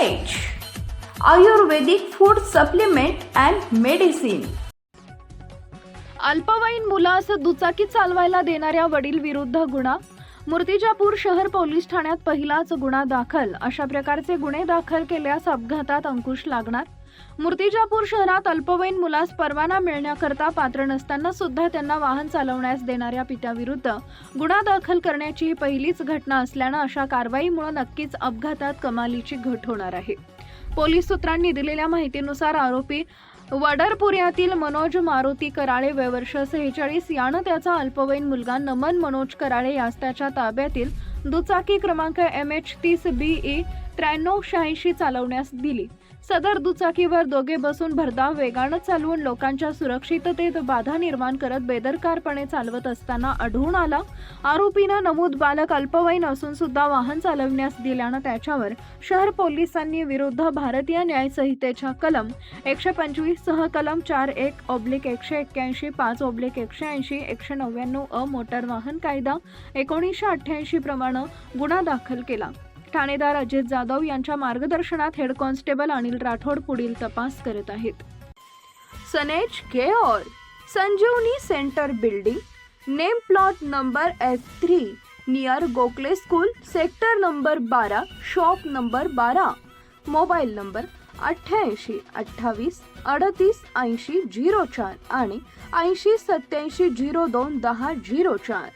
H Ayurvedic food supplement and medicine अल्पवयीन मुलास दुचाकी चालवायला देणाऱ्या वडील विरुद्ध गुन्हा? मूर्तिजापूर शहर पोलीस ठाण्यात पहिलाच गुन्हा दाखल. अशा प्रकारचे गुन्हे दाखल केल्यास अपघातात अंकुश लागणार? मूर्तिजापूर शहरात अल्पवयीन मुलास परवाना मिळण्याकरता पात्र नसताना सुद्धा त्यांना वाहन चालवण्यास देणाऱ्या पित्याविरुद्ध गुन्हा दाखल करण्याची ही पहिलीच घटना असल्यानं अशा कारवाईमुळे नक्कीच अपघातात कमालीची घट होणार आहे. पोलीस सूत्रांनी दिलेल्या माहितीनुसार आरोपी वडरपुऱ्यातील मनोज मारुती कराळे वयवर्ष सेहेचाळीस. यानं त्याचा अल्पवयीन मुलगा नमन मनोज कराळे यास त्याच्या ताब्यातील दुचाकी क्रमांक एम एच तीस बी ई त्र्याण्णव शहाऐंशी चालवण्यास दिली. सदर दुचाकीवर दोघे बसून भरधाव वेगानं चालवून लोकांच्या सुरक्षिततेत बाधा निर्माण करत बेदरकारपणे चालवत असताना आढळून आला. आरोपीनं नमूद बालक अल्पवयीन असून सुद्धा वाहन चालवण्यास दिल्यानं त्याच्यावर शहर पोलिसांनी विरुद्ध भारतीय न्याय संहितेच्या कलम एकशे पंचवीस सह कलम चार एक ऑब्लिक एकशे एक्क्याऐंशी पाच ऑब्लिक एकशे ऐंशी एकशे नव्याण्णव अ मोटार वाहन कायदा एकोणीसशे अठ्ठ्याऐंशी प्रमाणे गुन्हा दाखल केला. ठाणेदार अजित जाधव यांच्या मार्गदर्शनात हेड कॉन्स्टेबल अनिल राठोड पुढील तपास करत आहेत. सनेज care Sanjeevani centre building name plot number F three near Gokhale school sector number बारा शॉप नंबर बारा मोबाईल नंबर अठ्ठ्याऐंशी अठ्ठावीस अडतीस ऐंशी झिरो चार आणि ऐंशी सत्याऐंशी झिरो दोन दहा झिरो चार.